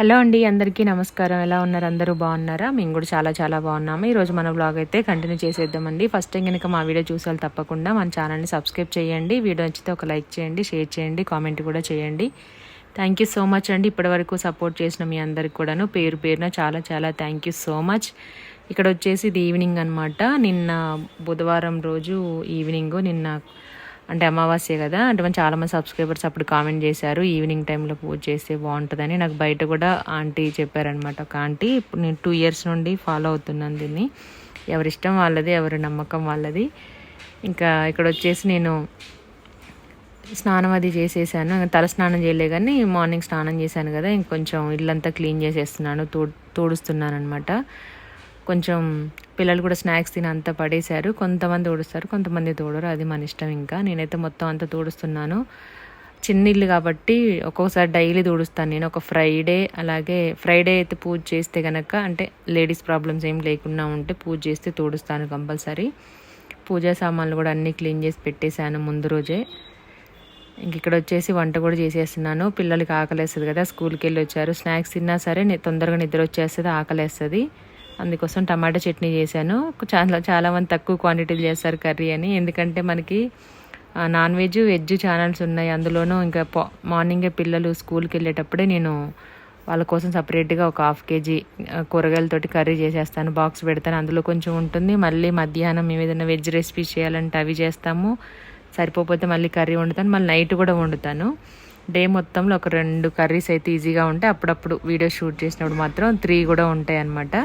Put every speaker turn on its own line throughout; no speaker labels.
Hello అండి అందరికీ నమస్కారం. ఎలా ఉన్నారు? అందరూ బాగున్నారా? మేము కూడా చాలా చాలా బాగున్నాము. ఈరోజు మన బ్లాగ్ అయితే కంటిన్యూ చేసేద్దామండి. ఫస్ట్ టైం కనుక మా వీడియో చూసాలి తప్పకుండా మన ఛానల్ని సబ్స్క్రైబ్ చేయండి. వీడియో నచ్చితే ఒక లైక్ చేయండి షేర్ చేయండి కామెంట్ కూడా చేయండి. థ్యాంక్ యూ సో మచ్ అండి. ఇప్పటివరకు సపోర్ట్ చేసిన మీ అందరికి కూడాను పేరు పేరున చాలా చాలా థ్యాంక్ యూ సో మచ్ ఇక్కడ వచ్చేసి ఇది ఈవినింగ్ అనమాట నిన్న బుధవారం రోజు ఈవినింగ్ నిన్న అంటే అమావాస్య కదా అంటే మన చాలామంది సబ్స్క్రైబర్స్ అప్పుడు కామెంట్ చేశారు ఈవినింగ్ టైంలో పూజ చేస్తే బాగుంటుందని. నాకు బయట కూడా ఆంటీ చెప్పారనమాట ఒక ఆంటీ ఇప్పుడు నేను టూ ఇయర్స్ నుండి ఫాలో అవుతున్నాను దీన్ని. ఎవరిష్టం వాళ్ళది ఎవరి నమ్మకం వాళ్ళది. ఇంకా ఇక్కడ వచ్చేసి నేను స్నానం అది చేసేసాను. తల స్నానం చేయలే కానీ మార్నింగ్ స్నానం చేశాను కదా ఇంకొంచెం ఇల్లంతా క్లీన్ చేసేస్తున్నాను తోడు తోడుస్తున్నాను అనమాట కొంచెం పిల్లలు కూడా స్నాక్స్ తిని అంతా పడేశారు. కొంతమంది ఊడుస్తారు కొంతమంది తోడరు. అది మన ఇష్టం ఇంకా. నేనైతే మొత్తం అంతా తోడుస్తున్నాను. చిన్న ఇల్లు కాబట్టి ఒక్కొక్కసారి డైలీ తూడుస్తాను నేను. ఒక ఫ్రైడే అలాగే ఫ్రైడే అయితే పూజ చేస్తే కనుక అంటే లేడీస్ ప్రాబ్లమ్స్ ఏం లేకుండా ఉంటే పూజ చేస్తే తోడుస్తాను కంపల్సరీ. పూజా సామాన్లు కూడా అన్నీ క్లీన్ చేసి పెట్టేశాను ముందు రోజే. ఇంక ఇక్కడ వచ్చేసి వంట కూడా చేసేస్తున్నాను. పిల్లలకి ఆకలేస్తుంది కదా స్కూల్కి వెళ్ళి వచ్చారు. స్నాక్స్ తిన్నా సరే తొందరగా నిద్ర వచ్చేస్తుంది ఆకలేస్తుంది. అందుకోసం టమాటా చట్నీ చేశాను. చాలా చాలా మంది తక్కువ క్వాంటిటీలు చేస్తారు కర్రీ అని. ఎందుకంటే మనకి నాన్ వెజ్ వెజ్ ఛానల్స్ ఉన్నాయి. అందులోనూ ఇంకా మార్నింగే పిల్లలు స్కూల్కి వెళ్ళేటప్పుడే నేను వాళ్ళ కోసం సపరేట్గా ఒక హాఫ్ కేజీ కూరగాయలతోటి కర్రీ చేసేస్తాను. బాక్స్ పెడతాను. అందులో కొంచెం ఉంటుంది. మళ్ళీ మధ్యాహ్నం మేము ఏదైనా వెజ్ రెసిపీస్ చేయాలంటే అవి చేస్తాము. సరిపోతే మళ్ళీ కర్రీ వండుతాను. మళ్ళీ నైట్ కూడా వండుతాను. డే మొత్తంలో ఒక రెండు కర్రీస్ అయితే ఈజీగా ఉంటాయి. అప్పుడప్పుడు వీడియో షూట్ చేసినప్పుడు మాత్రం త్రీ కూడా ఉంటాయి అన్నమాట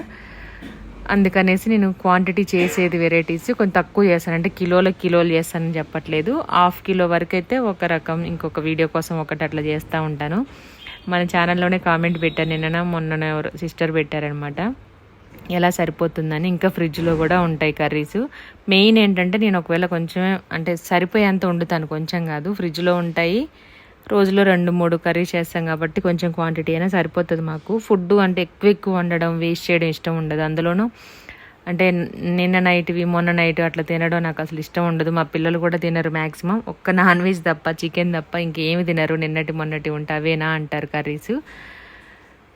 అందుకనేసి నేను క్వాంటిటీ చేసేది వెరైటీస్ కొంచెం తక్కువ చేస్తాను. అంటే కిలోల కిలోలు చేస్తానని చెప్పట్లేదు. హాఫ్ కిలో వరకు అయితే ఒక రకం ఇంకొక వీడియో కోసం ఒకటి అట్లా చేస్తూ ఉంటాను. మన ఛానల్లోనే కామెంట్ పెట్టాను. నిన్న మొన్న సిస్టర్ పెట్టారనమాట ఎలా సరిపోతుందని ఇంకా ఫ్రిడ్జ్లో కూడా ఉంటాయి కర్రీస్ మెయిన్ ఏంటంటే నేను ఒకవేళ కొంచెం అంటే సరిపోయేంత వండుతాను. కొంచెం కాదు ఫ్రిడ్జ్లో ఉంటాయి. రోజులో రెండు మూడు కర్రీ చేస్తాం కాబట్టి కొంచెం క్వాంటిటీ అయినా సరిపోతుంది మాకు. ఫుడ్ అంటే ఎక్కువ ఎక్కువ వండడం వేస్ట్ చేయడం ఇష్టం ఉండదు. అందులోనూ అంటే నిన్న నైట్వి మొన్న నైట్ అట్లా తినడం నాకు అసలు ఇష్టం ఉండదు. మా పిల్లలు కూడా తినరు మ్యాక్సిమం ఒక్క నాన్ వెజ్ తప్ప చికెన్ తప్ప ఇంకేమి తినరు. నిన్నటి మొన్నటి ఉంటే అవేనా అంటారు కర్రీస్.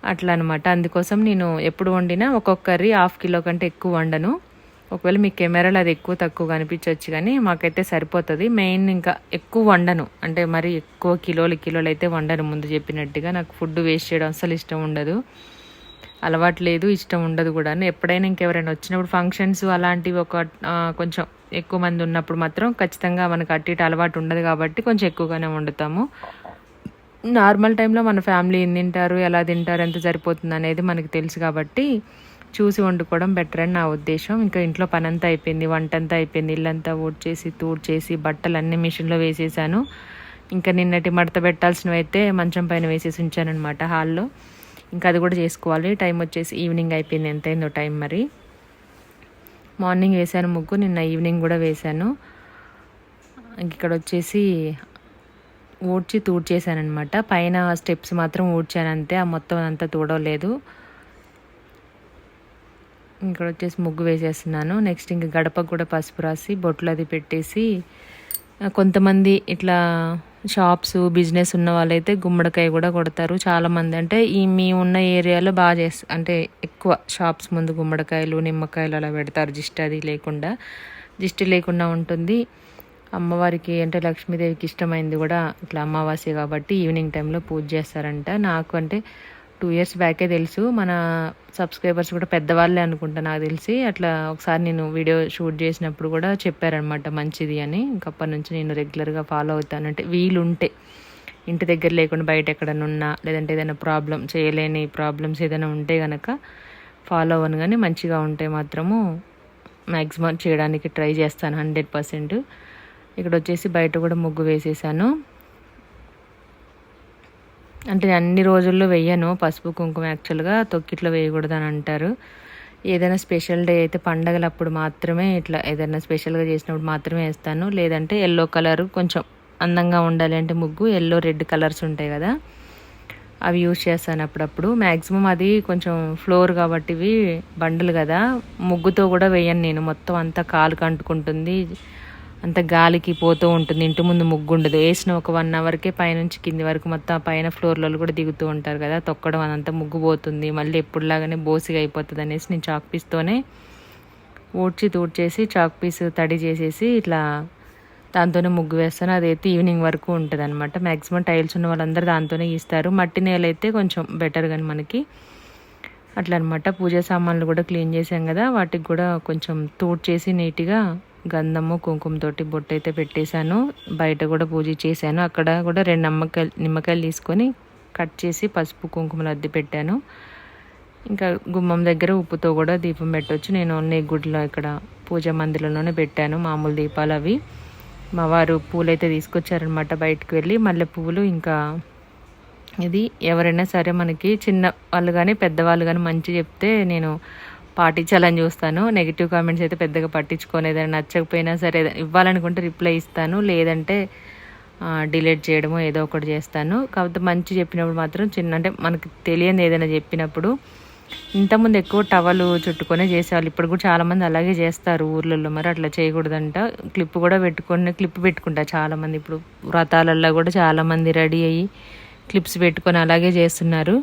అట్లా అనమాట అందుకోసం నేను ఎప్పుడు వండినా ఒక్కొక్క కర్రీ హాఫ్ కిలో కంటే ఎక్కువ వండను. ఒకవేళ మీ కెమెరాలో అది ఎక్కువ తక్కువ కనిపించవచ్చు కానీ మాకైతే సరిపోతుంది. మెయిన్ ఇంకా ఎక్కువ వండను. అంటే మరి ఎక్కువ కిలోలు కిలోలు అయితే వండను ముందు చెప్పినట్టుగా. నాకు ఫుడ్ వేస్ట్ చేయడం అసలు ఇష్టం ఉండదు. అలవాటు లేదు ఇష్టం ఉండదు కూడా. ఎప్పుడైనా ఇంకెవరైనా వచ్చినప్పుడు ఫంక్షన్స్ అలాంటివి ఒక కొంచెం ఎక్కువ మంది ఉన్నప్పుడు మాత్రం ఖచ్చితంగా మనకు అటు ఇటు అలవాటు ఉండదు కాబట్టి కొంచెం ఎక్కువగానే వండుతాము. నార్మల్ టైంలో మన ఫ్యామిలీ ఎన్ని తింటారు ఎలా తింటారు ఎంత సరిపోతుంది అనేది మనకు తెలుసు కాబట్టి చూసి వండుకోవడం బెటర్ అని నా ఉద్దేశం. ఇంకా ఇంట్లో పని అంతా అయిపోయింది వంట అంతా అయిపోయింది ఇల్లంతా ఊడ్చేసి తూడ్చేసి బట్టలు అన్నీ మిషన్లో వేసేసాను. ఇంకా నిన్నటి మడత పెట్టాల్సినవి అయితే మంచం పైన వేసేసి ఉంచాను అనమాట హాల్లో. ఇంకా అది కూడా చేసుకోవాలి. టైం వచ్చేసి ఈవినింగ్ అయిపోయింది. ఎంత అయిందో టైం మరి. మార్నింగ్ వేసాను ముగ్గు నిన్న ఈవినింగ్ కూడా వేశాను. ఇక్కడ వచ్చేసి ఊడ్చి తూడ్చేసానమాట పైన స్టెప్స్ మాత్రం ఊడ్చానంతే ఆ మొత్తం అంతా తూడలేదు ఇక్కడ వచ్చేసి ముగ్గు వేసేస్తున్నాను. నెక్స్ట్ ఇంక గడపకు కూడా పసుపు రాసి బొట్లు అది పెట్టేసి కొంతమంది ఇట్లా షాప్స్ బిజినెస్ ఉన్న వాళ్ళైతే గుమ్మడికాయ కూడా కొడతారు. చాలామంది అంటే ఈ మీ ఉన్న ఏరియాలో బాగా చేస్తా అంటే ఎక్కువ షాప్స్ ముందు గుమ్మడికాయలు నిమ్మకాయలు అలా పెడతారు. జిస్ట్ అది లేకుండా జిస్ట్ లేకుండా ఉంటుంది. అమ్మవారికి అంటే లక్ష్మీదేవికి ఇష్టమైంది కూడా ఇట్లా అమావాస్య కాబట్టి ఈవినింగ్ టైంలో పూజ చేస్తారంట. నాకు అంటే టూ ఇయర్స్ బ్యాకే తెలుసు. మన సబ్స్క్రైబర్స్ కూడా పెద్దవాళ్ళే అనుకుంటా నాకు తెలిసి. అట్లా ఒకసారి నేను వీడియో షూట్ చేసినప్పుడు కూడా చెప్పారనమాట మంచిది అని. ఇంకప్పటి నుంచి నేను రెగ్యులర్గా ఫాలో అవుతాను. అంటే వీలుంటే ఇంటి దగ్గర లేకుండా బయట ఎక్కడైనా ఉన్నా లేదంటే ఏదైనా ప్రాబ్లం చేయలేని ప్రాబ్లమ్స్ ఏదైనా ఉంటే కనుక ఫాలో అవ్వను కానీ మంచిగా ఉంటే మాత్రము మ్యాక్సిమం చేయడానికి ట్రై చేస్తాను హండ్రెడ్ పర్సెంట్. ఇక్కడ వచ్చేసి బయట కూడా ముగ్గు వేసేసాను. అంటే అన్ని రోజుల్లో వెయ్యను. పసుపు కుంకుమ యాక్చువల్గా తొక్కిట్లో వేయకూడదని అంటారు. ఏదైనా స్పెషల్ డే అయితే పండగలప్పుడు మాత్రమే ఇట్లా ఏదైనా స్పెషల్గా చేసినప్పుడు మాత్రమే వేస్తాను. లేదంటే ఎల్లో కలర్ కొంచెం అందంగా ఉండాలి అంటే ముగ్గు ఎల్లో రెడ్ కలర్స్ ఉంటాయి కదా. అవి యూజ్ చేస్తాను అప్పుడప్పుడు. మ్యాక్సిమం అది కొంచెం ఫ్లోర్ కాబట్టి ఇవి బండలు కదా. ముగ్గుతో కూడా వేయను నేను. మొత్తం అంతా కాలు కంటుకుంటుంది. అంత గాలికి పోతూ ఉంటుంది ఇంటి ముందు ముగ్గు ఉండదు వేసిన ఒక వన్ అవర్కే పైనుంచి కింది వరకు మొత్తం ఆ పైన ఫ్లోర్లలో కూడా దిగుతూ ఉంటారు కదా తొక్కడం అదంతా ముగ్గు పోతుంది మళ్ళీ ఎప్పుడులాగానే బోసిగా అయిపోతుంది అనేసి నేను చాక్ పీస్తోనే ఊడ్చి తూడ్చేసి చాక్ పీస్ తడి చేసేసి ఇట్లా దాంతోనే ముగ్గు వేస్తాను. అదైతే ఈవినింగ్ వరకు ఉంటుంది అనమాట మ్యాక్సిమం టైల్స్ ఉన్న వాళ్ళందరూ దాంతోనే ఇస్తారు మట్టి నేల అయితే కొంచెం బెటర్ కానీ మనకి. అట్లా అనమాట పూజా సామాన్లు కూడా క్లీన్ చేసాం కదా వాటికి కూడా కొంచెం తూడ్చేసి నీట్గా గంధము కుంకుమతోటి బొట్టు అయితే పెట్టేశాను. బయట కూడా పూజ చేశాను. అక్కడ కూడా రెండు నిమ్మకాయలు నిమ్మకాయలు తీసుకొని కట్ చేసి పసుపు కుంకుమలు అద్దె పెట్టాను. ఇంకా గుమ్మం దగ్గర ఉప్పుతో కూడా దీపం పెట్టవచ్చు నేను ఓన్లీ గుడిలో ఇక్కడ పూజ మందిరంలోనే పెట్టాను మామూలు దీపాలు అవి. మా వారు పూలైతే తీసుకొచ్చారనమాట బయటకు వెళ్ళి. మల్లె పువ్వులు ఇంకా ఇది ఎవరైనా సరే మనకి చిన్న వాళ్ళు కానీ పెద్దవాళ్ళు కానీ మంచి చెప్తే నేను పాటించాలని చూస్తాను. నెగిటివ్ కామెంట్స్ అయితే పెద్దగా పట్టించుకొని ఏదైనా నచ్చకపోయినా సరే ఇవ్వాలనుకుంటే రిప్లై ఇస్తాను. లేదంటే డిలీట్ చేయడము ఏదో ఒకటి చేస్తాను. కాకపోతే మంచి చెప్పినప్పుడు మాత్రం చిన్న అంటే మనకు తెలియని ఏదైనా చెప్పినప్పుడు ఇంతకుముందు ఎక్కువ టవలు చుట్టుకొనే చేసేవాళ్ళు. ఇప్పుడు కూడా చాలామంది అలాగే చేస్తారు ఊర్లలో. మరి అట్లా చేయకూడదంట. క్లిప్ కూడా పెట్టుకొని క్లిప్ పెట్టుకుంటా చాలామంది. ఇప్పుడు వ్రతాలల్లో కూడా చాలామంది రెడీ అయ్యి క్లిప్స్ పెట్టుకొని అలాగే చేస్తున్నారు.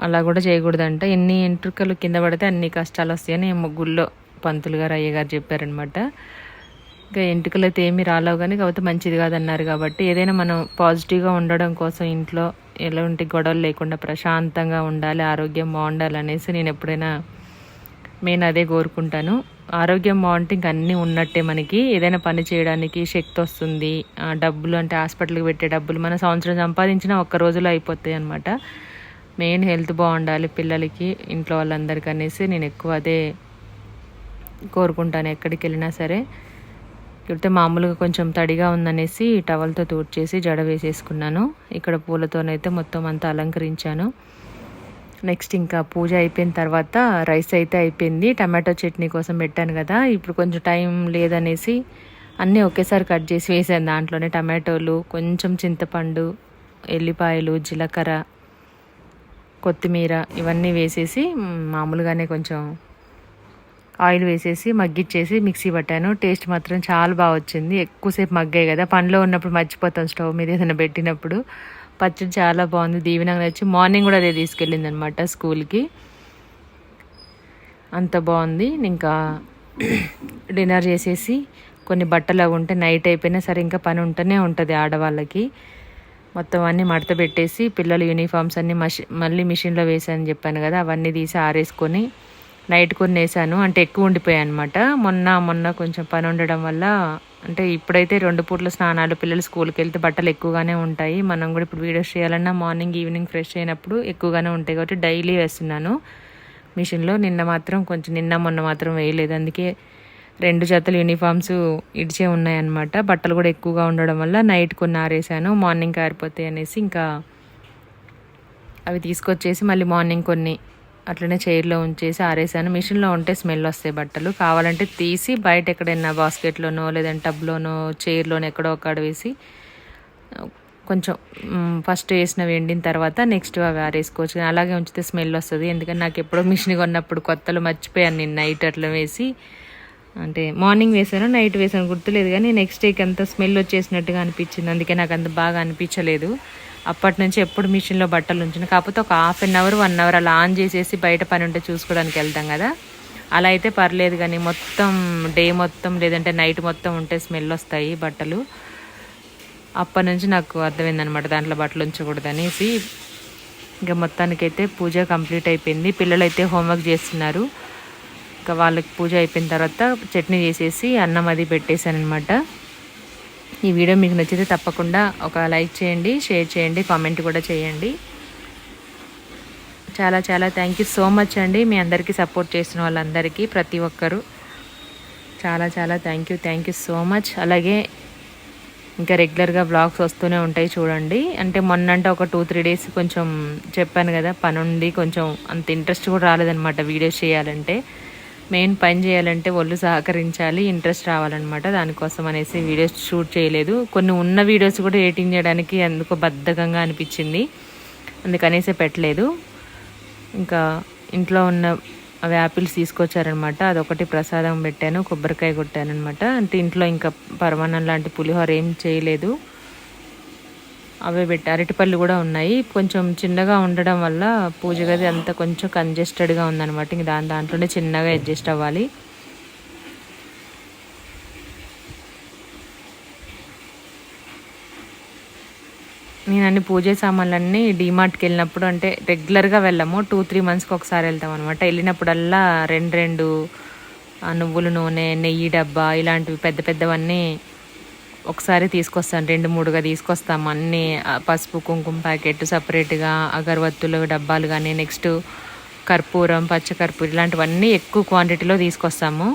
అలా కూడా చేయకూడదంట. ఎన్ని ఎంట్రుకలు కింద పడితే అన్ని కష్టాలు వస్తాయని గుళ్ళో పంతులు గారు అయ్యగారు చెప్పారనమాట ఇంకా ఎంటుకలు అయితే ఏమీ రాలేవు కానీ కాకపోతే మంచిది కాదన్నారు కాబట్టి ఏదైనా మనం పాజిటివ్గా ఉండడం కోసం ఇంట్లో ఎలాంటి గొడవలు లేకుండా ప్రశాంతంగా ఉండాలి ఆరోగ్యం బాగుండాలి అనేసి నేను ఎప్పుడైనా మెయిన్ అదే కోరుకుంటాను. ఆరోగ్యం బాగుంటే ఇంక అన్నీ ఉన్నట్టే మనకి. ఏదైనా పని చేయడానికి శక్తి వస్తుంది. డబ్బులు అంటే హాస్పిటల్కి పెట్టే డబ్బులు మన సంవత్సరం సంపాదించినా ఒక్క రోజులో అయిపోతాయి అనమాట మెయిన్ హెల్త్ బాగుండాలి పిల్లలకి ఇంట్లో వాళ్ళందరికీ అనేసి నేను ఎక్కువ అదే కోరుకుంటాను ఎక్కడికి వెళ్ళినా సరే. ఇకపోతే మామూలుగా కొంచెం తడిగా ఉందనేసి టవల్తో తూడ్చేసి జడ వేసేసుకున్నాను. ఇక్కడ పూలతోనైతే మొత్తం అంతా అలంకరించాను. నెక్స్ట్ ఇంకా పూజ అయిపోయిన తర్వాత రైస్ అయితే అయిపోయింది. టమాటో చట్నీ కోసం పెట్టాను కదా ఇప్పుడు కొంచెం టైం లేదనేసి అన్నీ ఒకేసారి కట్ చేసి వేసాను దాంట్లోనే టమాటోలు కొంచెం చింతపండు ఎల్లిపాయలు జీలకర్ర కొత్తిమీర ఇవన్నీ వేసేసి మామూలుగానే కొంచెం ఆయిల్ వేసేసి మగ్గిచ్చేసి మిక్సీ పట్టాను. టేస్ట్ మాత్రం చాలా బాగా వచ్చింది. ఎక్కువసేపు మగ్గాయి కదా. పనిలో ఉన్నప్పుడు మర్చిపోతాం స్టవ్ మీద ఏదైనా పెట్టినప్పుడు. పచ్చడి చాలా బాగుంది. దీవెనగా నచ్చి మార్నింగ్ కూడా అదే తీసుకెళ్ళింది అనమాట స్కూల్కి. అంత బాగుంది. ఇంకా డిన్నర్ చేసేసి కొన్ని బట్టలు అవి ఉంటే నైట్ అయిపోయినా సరే ఇంకా పని ఉంటూనే ఉంటుంది ఆడవాళ్ళకి. మొత్తం అన్నీ మడత పెట్టేసి పిల్లల యూనిఫామ్స్ అన్నీ మషి మళ్ళీ మిషన్లో వేసాను చెప్పాను కదా అవన్నీ తీసి ఆరేసుకొని నైట్ కొన్ని వేసాను అంటే ఎక్కువ ఉండిపోయాయి అనమాట మొన్న మొన్న కొంచెం పని ఉండడం వల్ల అంటే ఇప్పుడైతే రెండు పూట్ల స్నానాలు పిల్లలు స్కూల్కి వెళ్తే బట్టలు ఎక్కువగానే ఉంటాయి. మనం కూడా ఇప్పుడు వీడియోస్ చేయాలన్నా మార్నింగ్ ఈవినింగ్ ఫ్రెష్ అయినప్పుడు ఎక్కువగానే ఉంటాయి కాబట్టి డైలీ వేస్తున్నాను. మిషన్లో నిన్న మాత్రం కొంచెం నిన్న మొన్న మాత్రం వేయలేదు. అందుకే రెండు జతలు యూనిఫామ్స్ ఇడిచే ఉన్నాయన్నమాట. బట్టలు కూడా ఎక్కువగా ఉండడం వల్ల నైట్ కొన్ని ఆరేసాను మార్నింగ్ ఆరిపోతాయి అనేసి ఇంకా అవి తీసుకొచ్చేసి మళ్ళీ మార్నింగ్ కొన్ని అట్లనే చైర్లో ఉంచేసి ఆరేసాను. మిషన్లో ఉంటే స్మెల్ వస్తాయి బట్టలు. కావాలంటే తీసి బయట ఎక్కడైనా బాస్కెట్లోనో లేదంటే టబ్లోనో చైర్లోనో ఎక్కడో అక్కడ వేసి కొంచెం ఫస్ట్ వేసినవి ఎండిన తర్వాత నెక్స్ట్ అవి ఆరేసుకోవచ్చు. అలాగే ఉంచితే స్మెల్ వస్తుంది. ఎందుకంటే నాకు ఎప్పుడో మిషన్ కొన్నప్పుడు కొత్తలు మర్చిపోయాను నేను నైట్ అట్లా వేసి. అంటే మార్నింగ్ వేసాను నైట్ వేసాను గుర్తులేదు కానీ నెక్స్ట్ డేకి అంత స్మెల్ వచ్చేసినట్టుగా అనిపించింది. అందుకే నాకు అంత బాగా అనిపించలేదు. అప్పటి నుంచి ఎప్పుడు మిషన్లో బట్టలు ఉంచిన కాకపోతే ఒక half an hour one hour అలా ఆన్ చేసేసి బయట పని ఉంటే చూసుకోవడానికి వెళ్తాం కదా. అలా అయితే పర్లేదు కానీ మొత్తం డే మొత్తం లేదంటే నైట్ మొత్తం ఉంటే స్మెల్ వస్తాయి బట్టలు. అప్పటి నుంచి నాకు అర్థమైందనమాట దాంట్లో బట్టలు ఉంచకూడదు అనేసి. ఇంకా మొత్తానికైతే పూజ కంప్లీట్ అయిపోయింది. పిల్లలు అయితే హోంవర్క్ చేస్తున్నారు. ఇంకా వాళ్ళకి పూజ అయిపోయిన తర్వాత చట్నీ చేసేసి అన్నం అది పెట్టేశాను అనమాట ఈ వీడియో మీకు నచ్చితే తప్పకుండా ఒక లైక్ చేయండి షేర్ చేయండి కామెంట్ కూడా చేయండి. చాలా చాలా థ్యాంక్ యూ సో మచ్ అండి. మీ అందరికీ సపోర్ట్ చేసిన వాళ్ళందరికీ ప్రతి ఒక్కరు. చాలా చాలా thank you thank you so much. అలాగే ఇంకా రెగ్యులర్గా బ్లాగ్స్ వస్తూనే ఉంటాయి చూడండి. అంటే మొన్నంటే ఒక టూ త్రీ డేస్ కొంచెం చెప్పాను కదా పని ఉంది కొంచెం అంత ఇంట్రెస్ట్ కూడా రాలేదనమాట వీడియోస్ చేయాలంటే. మెయిన్ పని చేయాలంటే ఒళ్ళు సహకరించాలి ఇంట్రెస్ట్ రావాలన్నమాట. దానికోసం అనేసి వీడియోస్ షూట్ చేయలేదు. కొన్ని ఉన్న వీడియోస్ కూడా ఎడిటింగ్ చేయడానికి ఎందుకో బద్ధకంగా అనిపించింది. అందుకనేసి పెట్టలేదు. ఇంకా ఇంట్లో ఉన్న అవి యాపిల్స్ తీసుకొచ్చారనమాట అదొకటి ప్రసాదం పెట్టాను కొబ్బరికాయ కొట్టాను అనమాట అంటే ఇంట్లో ఇంకా పరమాన్నం లాంటి పులిహోర ఏం చేయలేదు. అవే పెట్టి అరటిపళ్ళు కూడా ఉన్నాయి. కొంచెం చిన్నగా ఉండడం వల్ల పూజ గది అంతా కొంచెం కంజెస్టెడ్గా ఉందన్నమాట. ఇంక దాని దాంట్లోనే చిన్నగా అడ్జస్ట్ అవ్వాలి. నేను అన్ని పూజ సామాన్లన్నీ డీమార్ట్కి వెళ్ళినప్పుడు అంటే రెగ్యులర్గా వెళ్ళము. టూ త్రీ మంత్స్కి ఒకసారి వెళ్తాం అనమాట వెళ్ళినప్పుడల్లా రెండు రెండు ఆ, నువ్వుల నూనె నెయ్యి డబ్బా ఇలాంటివి పెద్ద పెద్దవన్నీ ఒకసారి తీసుకొస్తాను రెండు మూడుగా తీసుకొస్తాము. అన్నీ పసుపు కుంకుమ ప్యాకెట్ సపరేట్గా అగరవత్తులు డబ్బాలు కానీ నెక్స్ట్ కర్పూరం పచ్చకర్పూరం ఇలాంటివన్నీ ఎక్కువ క్వాంటిటీలో తీసుకొస్తాము.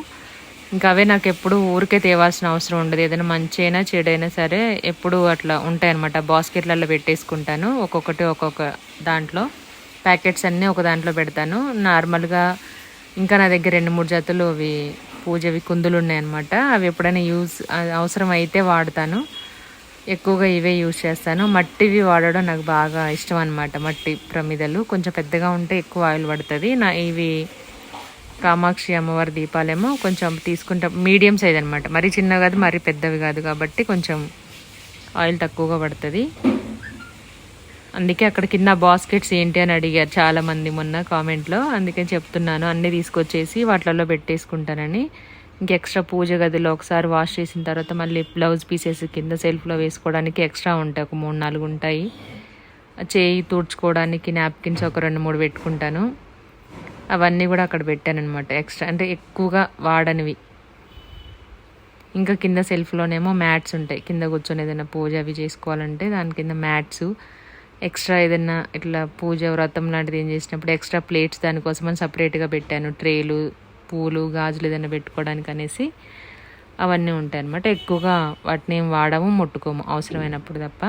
ఇంకా అవే నాకు ఎప్పుడు ఊరికే తేవాల్సిన అవసరం ఉండదు. ఏదైనా మంచి అయినా చెడైనా సరే ఎప్పుడు అట్లా ఉంటాయన్నమాట. బాస్కెట్లలో పెట్టేసుకుంటాను ఒక్కొక్కటి ఒక్కొక్క దాంట్లో. ప్యాకెట్స్ అన్నీ ఒక దాంట్లో పెడతాను. నార్మల్గా ఇంకా నా దగ్గర రెండు మూడు జతలు అవి పూజవి కుందులు ఉన్నాయన్నమాట. అవి ఎప్పుడైనా యూజ్ అవసరం అయితే వాడతాను. ఎక్కువగా ఇవే యూజ్ చేస్తాను. మట్టివి వాడడం నాకు బాగా ఇష్టం అనమాట మట్టి ప్రమిదలు. కొంచెం పెద్దగా ఉంటే ఎక్కువ ఆయిల్ పడుతుంది. నా ఇవి కామాక్షి అమ్మవారి దీపాలేమో కొంచెం తీసుకుంటాం మీడియం సైజ్ అనమాట మరీ చిన్నవి కాదు మరీ పెద్దవి కాదు కాబట్టి కొంచెం ఆయిల్ తక్కువగా పడుతుంది. అందుకే అక్కడ కింద బాస్కెట్స్ ఏంటి అని అడిగారు చాలా మంది మొన్న కామెంట్లో. అందుకే చెప్తున్నాను అన్నీ తీసుకొచ్చేసి వాటిలలో పెట్టేసుకుంటానని. ఇంక ఎక్స్ట్రా పూజ గదిలో ఒకసారి వాష్ చేసిన తర్వాత మళ్ళీ బ్లౌజ్ పీసెస్ కింద సెల్ఫ్లో వేసుకోవడానికి ఎక్స్ట్రా ఉంటాయి ఒక మూడు నాలుగు ఉంటాయి. ఆ చేయి తుడుచుకోవడానికి నాప్కిన్స్ ఒక రెండు మూడు పెట్టుకుంటాను. అవన్నీ కూడా అక్కడ పెట్టానమాట ఎక్స్ట్రా అంటే ఎక్కువగా వాడనివి. ఇంకా కింద సెల్ఫ్లోనేమో మ్యాట్స్ ఉంటాయి కింద కూర్చొని ఏదైనా పూజ అవి చేసుకోవాలంటే దాని కింద మ్యాట్స్ ఎక్స్ట్రా ఏదైనా ఇట్లా పూజ వ్రతం లాంటిది ఏం చేసినప్పుడు ఎక్స్ట్రా ప్లేట్స్ దానికోసం అని సపరేట్గా పెట్టాను. ట్రేలు పూలు గాజులు ఏదైనా పెట్టుకోవడానికి అనేసి అవన్నీ ఉంటాయి అన్నమాట ఎక్కువగా వాటిని ఏం వాడము ముట్టుకోము అవసరమైనప్పుడు తప్ప.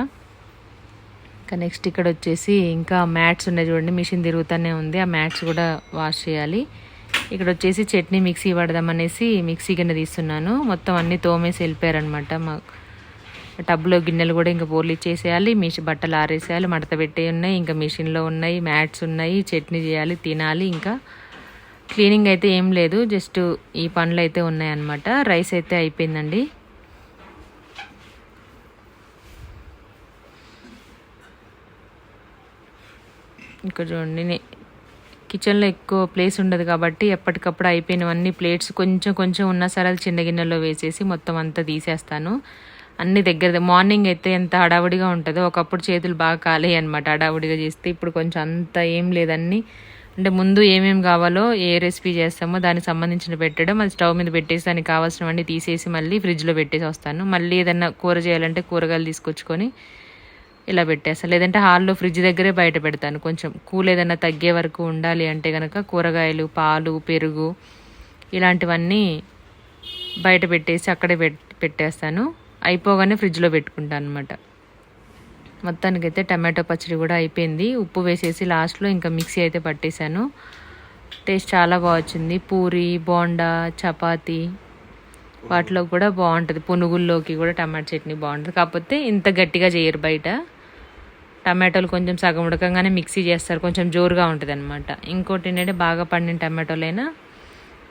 ఇంకా నెక్స్ట్ ఇక్కడ వచ్చేసి ఇంకా మ్యాట్స్ ఉన్నాయి చూడండి మిషన్ తిరుగుతూనే ఉంది. ఆ మ్యాట్స్ కూడా వాష్ చేయాలి. ఇక్కడ వచ్చేసి చట్నీ మిక్సీ పడదామనేసి మిక్సీ కింద తీస్తున్నాను. మొత్తం అన్నీ తోమేసి వెళ్ళిపోయారనమాట మా టబ్లో గిన్నెలు కూడా ఇంకా బోర్లు ఇచ్చేసేయాలి మిషన్ బట్టలు ఆరేసేయాలి మడత పెట్టే ఉన్నాయి ఇంకా మిషన్లో ఉన్నాయి మ్యాట్స్ ఉన్నాయి చట్నీ చేయాలి తినాలి ఇంకా క్లీనింగ్ అయితే ఏం లేదు జస్ట్ ఈ పనులు అయితే ఉన్నాయన్నమాట. రైస్ అయితే అయిపోయిందండి. ఇంకా చూడండి కిచెన్లో ఎక్కువ ప్లేస్ ఉండదు కాబట్టి ఎప్పటికప్పుడు అయిపోయినవన్నీ ప్లేట్స్ కొంచెం కొంచెం ఉన్నా సరే అది చిన్న గిన్నెలో వేసేసి మొత్తం అంతా తీసేస్తాను. అన్ని దగ్గర మార్నింగ్ అయితే ఎంత హడావుడిగా ఉంటుందో ఒకప్పుడు చేతులు బాగా కాలే అనమాట హడావుడిగా చేస్తే. ఇప్పుడు కొంచెం అంత ఏం లేదన్నీ. అంటే ముందు ఏమేమి కావాలో ఏ రెసిపీ చేస్తామో దానికి సంబంధించిన పెట్టడం అది స్టవ్ మీద పెట్టేసి దానికి కావాల్సినవన్నీ తీసేసి మళ్ళీ ఫ్రిడ్జ్లో పెట్టేసి వస్తాను. మళ్ళీ ఏదన్నా కూర చేయాలంటే కూరగాయలు తీసుకొచ్చుకొని ఇలా పెట్టేస్తాను. లేదంటే హాల్లో ఫ్రిడ్జ్ దగ్గరే బయట పెడతాను. కొంచెం కూల్ ఏదైనా తగ్గే వరకు ఉండాలి అంటే కనుక కూరగాయలు పాలు పెరుగు ఇలాంటివన్నీ బయట పెట్టేసి అక్కడే పెట్టేస్తాను. అయిపోగానే ఫ్రిడ్జ్లో పెట్టుకుంటాను అనమాట మొత్తానికైతే టమాటో పచ్చడి కూడా అయిపోయింది. ఉప్పు వేసేసి లాస్ట్లో ఇంకా మిక్సీ అయితే పట్టేశాను. టేస్ట్ చాలా బాగా వచ్చింది. పూరి బోండా చపాతీ వాటిలో కూడా బాగుంటుంది. పునుగుల్లోకి కూడా టమాటా చట్నీ బాగుంటుంది. కాకపోతే ఇంత గట్టిగా చేయరు బయట. టమాటోలు కొంచెం సగం ఉడకంగానే మిక్సీ చేస్తారు. కొంచెం జోరుగా ఉంటుంది అనమాట ఇంకోటి ఏంటంటే బాగా పండిన టమాటోలైనా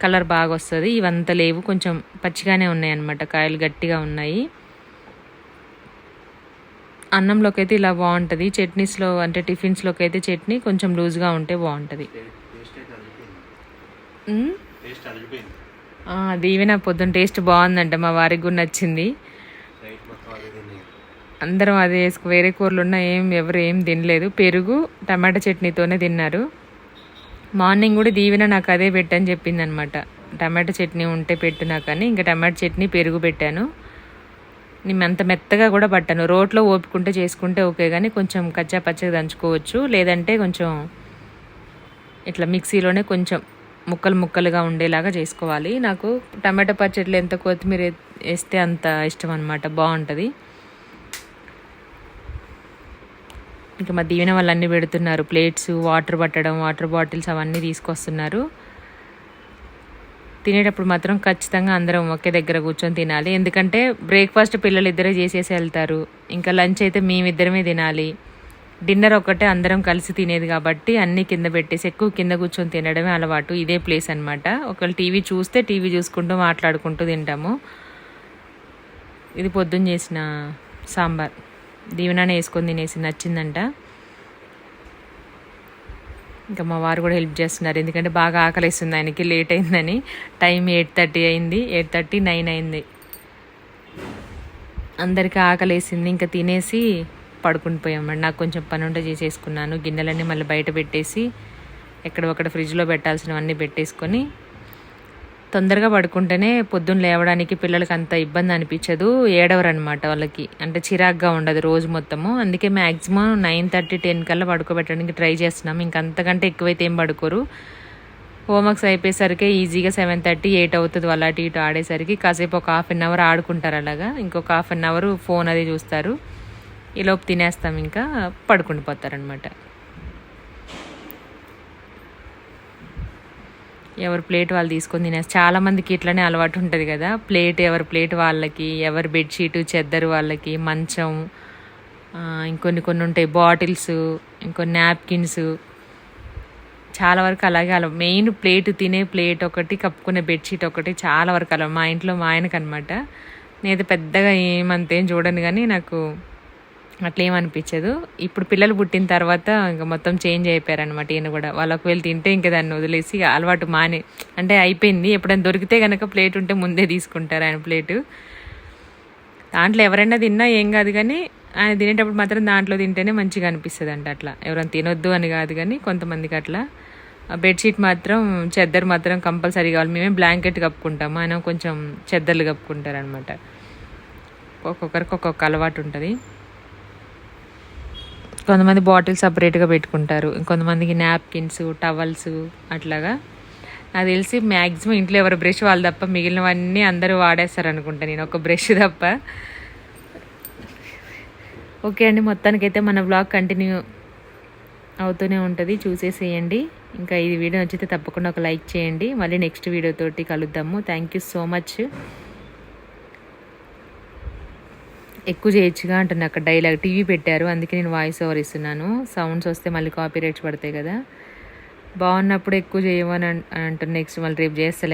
కలర్ బాగా వస్తుంది. ఇవంతా లేవు. కొంచెం పచ్చిగానే ఉన్నాయి అనమాట కాయలు గట్టిగా ఉన్నాయి. అన్నంలోకి అయితే ఇలా బాగుంటుంది. చట్నీస్లో అంటే టిఫిన్స్లోకి అయితే చట్నీ కొంచెం లూజ్గా ఉంటే బాగుంటుంది. ఆ, దీవెన పొద్దున్న టేస్ట్ బాగుందంట. మా వారికి కూడా నచ్చింది.
అదే
అందరం అది వేసుకు వేరే కూరలు ఉన్నా ఏం ఎవరు ఏం తినలేదు. పెరుగు టమాటా చట్నీతోనే తిన్నారు. మార్నింగ్ కూడా దీవెన నాకు అదే పెట్టని చెప్పింది అనమాట టమాటా చట్నీ ఉంటే పెట్టు నాకు అని. ఇంకా టమాటా చట్నీ పెరుగు పెట్టాను. నేను అంత మెత్తగా కూడా పట్టాను. రోట్లో ఓపుకుంటే చేసుకుంటే ఓకే కానీ కొంచెం కచ్చా పచ్చగా దంచుకోవచ్చు. లేదంటే కొంచెం ఇట్లా మిక్సీలోనే కొంచెం ముక్కలు ముక్కలుగా ఉండేలాగా చేసుకోవాలి. నాకు టమాటా పచ్చడిలో ఎంత కొత్తిమీర వేస్తే అంత ఇష్టం అనమాట బాగుంటుంది. ఇంకా మా దీవెన వాళ్ళు అన్నీ పెడుతున్నారు. ప్లేట్స్ వాటర్ పట్టడం వాటర్ బాటిల్స్ అవన్నీ తీసుకొస్తున్నారు. తినేటప్పుడు మాత్రం ఖచ్చితంగా అందరం ఒకే దగ్గర కూర్చొని తినాలి. ఎందుకంటే బ్రేక్ఫాస్ట్ పిల్లలు ఇద్దరే చేసేసి వెళ్తారు. ఇంకా లంచ్ అయితే మేమిద్దరమే తినాలి. డిన్నర్ ఒక్కటే అందరం కలిసి తినేది కాబట్టి అన్నీ కింద పెట్టేసి ఎక్కువ కింద కూర్చొని తినడమే అలవాటు. ఇదే ప్లేస్ అనమాట ఒకవేళ టీవీ చూస్తే టీవీ చూసుకుంటూ మాట్లాడుకుంటూ తింటాము. ఇది పొద్దున్న చేసిన సాంబార్. దీవెనానే వేసుకొని తినేసి నచ్చిందంట. ఇంకా మా వారు కూడా హెల్ప్ చేస్తున్నారు. ఎందుకంటే బాగా ఆకలిస్తుంది ఆయనకి లేట్ అయిందని. టైం ఎయిట్ థర్టీ అయింది. ఎయిట్ థర్టీ నైన్ అయింది. అందరికీ ఆకలేసింది. ఇంకా తినేసి పడుకుని పోయామండి నాకు కొంచెం పని ఉంటే చేసేసుకున్నాను గిన్నెలన్నీ మళ్ళీ బయట పెట్టేసి ఎక్కడ ఒకటి ఫ్రిడ్జ్లో పెట్టాల్సినవన్నీ పెట్టేసుకొని తొందరగా పడుకుంటేనే పొద్దున్న లేవడానికి పిల్లలకి అంత ఇబ్బంది అనిపించదు ఏడవరన్నమాట వాళ్ళకి. అంటే చిరాగ్గా ఉండదు రోజు మొత్తము. అందుకే మ్యాక్సిమం నైన్ థర్టీ టెన్ కల్లా పడుకోబెట్టడానికి ట్రై చేస్తున్నాం. ఇంకంతకంటే ఎక్కువైతే ఏం పడుకోరు. హోంవర్క్స్ అయిపోయేసరికి ఈజీగా సెవెన్ థర్టీ ఎయిట్ అవుతుంది వాళ్ళు అటు ఇటు ఆడేసరికి. కాసేపు ఒక హాఫ్ అన్ అవర్ ఆడుకుంటారు అలాగా. ఇంకొక హాఫ్ అన్ అవర్ ఫోన్ అది చూస్తారు. ఈలోపు తినేస్తాం ఇంకా పడుకుండిపోతారనమాట ఎవరి ప్లేట్ వాళ్ళు తీసుకొని తినేస్తారు చాలా మందికి ఇట్లనే అలవాటు ఉంటుంది కదా. ప్లేట్ ఎవరి ప్లేట్ వాళ్ళకి ఎవరి బెడ్షీటు చెద్దరు వాళ్ళకి మంచం ఇంకొన్ని కొన్ని ఉంటాయి బాటిల్స్ ఇంకొన్ని నాప్కిన్స్. చాలా వరకు అలాగే అలా మెయిన్ ప్లేట్ తినే ప్లేట్ ఒకటి కప్పుకునే బెడ్షీట్ ఒకటి చాలా వరకు అలా మా ఇంట్లో మా ఆయనకు అనమాట నేనైతే పెద్దగా ఏమంతేం చూడను కానీ నాకు అట్లా ఏమనిపించదు ఇప్పుడు పిల్లలు పుట్టిన తర్వాత ఇంకా మొత్తం చేంజ్ అయిపోయారనమాట ఈయన కూడా. వాళ్ళకి వెళ్ళి తింటే ఇంకా దాన్ని వదిలేసి అలవాటు మానే అంటే అయిపోయింది. ఎప్పుడైనా దొరికితే కనుక ప్లేట్ ఉంటే ముందే తీసుకుంటారు ఆయన ప్లేటు. దాంట్లో ఎవరైనా తిన్నా ఏం కాదు కానీ ఆయన తినేటప్పుడు మాత్రం దాంట్లో తింటేనే మంచిగా అనిపిస్తుంది అంట అట్లా. ఎవరైనా తినొద్దు అని కాదు కానీ కొంతమందికి అట్లా. ఆ బెడ్షీట్ మాత్రం చెద్దరు మాత్రం కంపల్సరీ కావాలి. మేమే బ్లాంకెట్ కప్పుకుంటాము. ఆయన కొంచెం చెద్దర్లు కప్పుకుంటారు అనమాట ఒక్కొక్కరికి ఒక్కొక్క అలవాటు ఉంటుంది. కొంతమంది బాటిల్ సపరేట్గా పెట్టుకుంటారు. కొంతమందికి నాప్కిన్స్ టవల్స్ అట్లాగా. నాకు తెలిసి మ్యాక్సిమం ఇంట్లో ఎవరు బ్రష్ వాళ్ళు తప్ప మిగిలినవన్నీ అందరూ వాడేస్తారు అనుకుంటా నేను ఒక బ్రష్ తప్ప. ఓకే అండి మొత్తానికైతే మన బ్లాగ్ కంటిన్యూ అవుతూనే ఉంటుంది. చూసేసేయండి. ఇంకా ఈ వీడియో నచ్చితే తప్పకుండా ఒక లైక్ చేయండి. మళ్ళీ నెక్స్ట్ వీడియోతోటి కలుద్దాము. థ్యాంక్ యూ సో మచ్ ఎక్కువ చేయొచ్చుగా అంటుంది అక్కడ డైలాగ్ టీవీ పెట్టారు అందుకే నేను వాయిస్ ఓవర్ ఇస్తున్నాను. సౌండ్స్ వస్తే మళ్ళీ కాపీ రేట్స్ పడతాయి కదా. బాగున్నప్పుడు ఎక్కువ చేయమని అంటున్నా నెక్స్ట్ మళ్ళీ రేపు చేస్తలే.